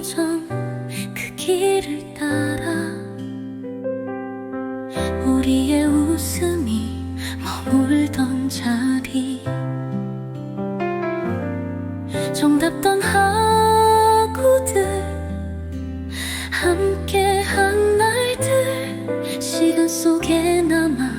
교정 그 길을 따라 우리의 웃음이 머물던 자리. 정답던 하고들 함께한 날들 시간 속에 남아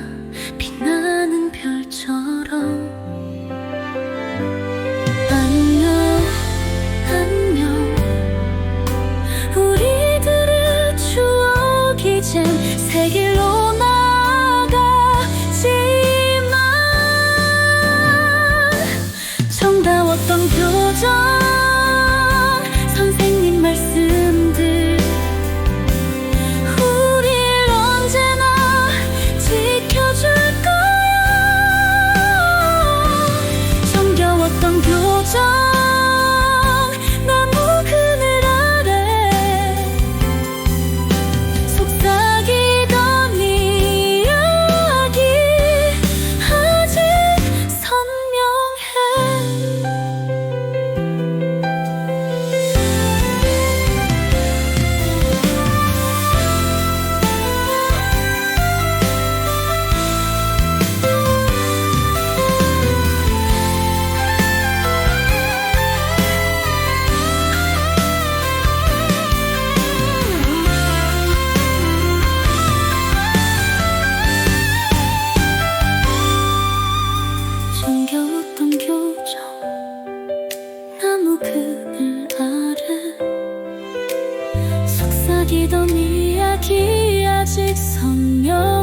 그늘 아래 속삭이던 이야기 아직 선명